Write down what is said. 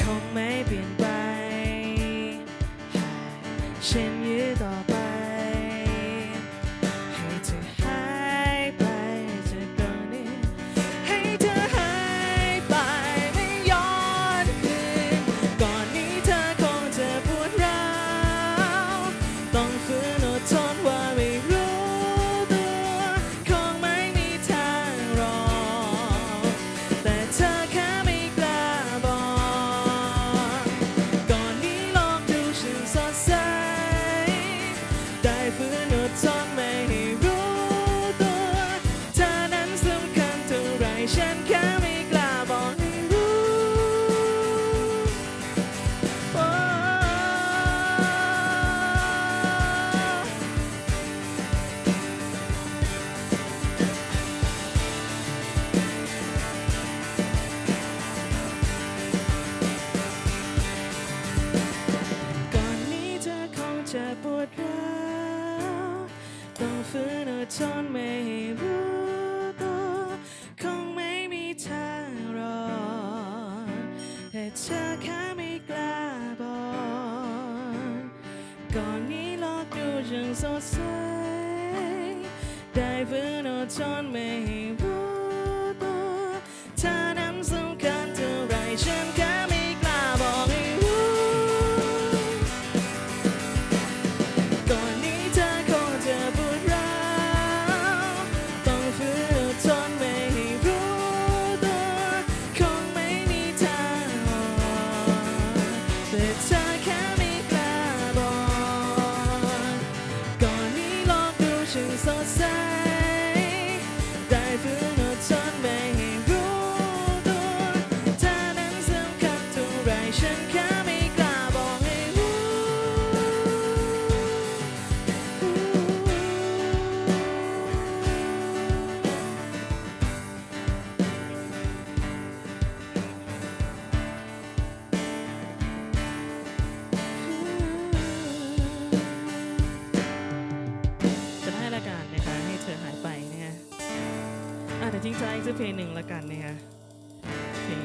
คงไม่เปลี่ยนไปฉัน จะปวดร้าวต้องฝืนอดทนไม่รู้ตัวคงไม่มีทางรอแต่เธอแค่ไม่กล้าบอกก่อนนี้ลอกอยู่ยังสดใสได้ฝืนอดทนไม่ ทิ้งใจายสักเพลงหนึ่งละกันนะคะ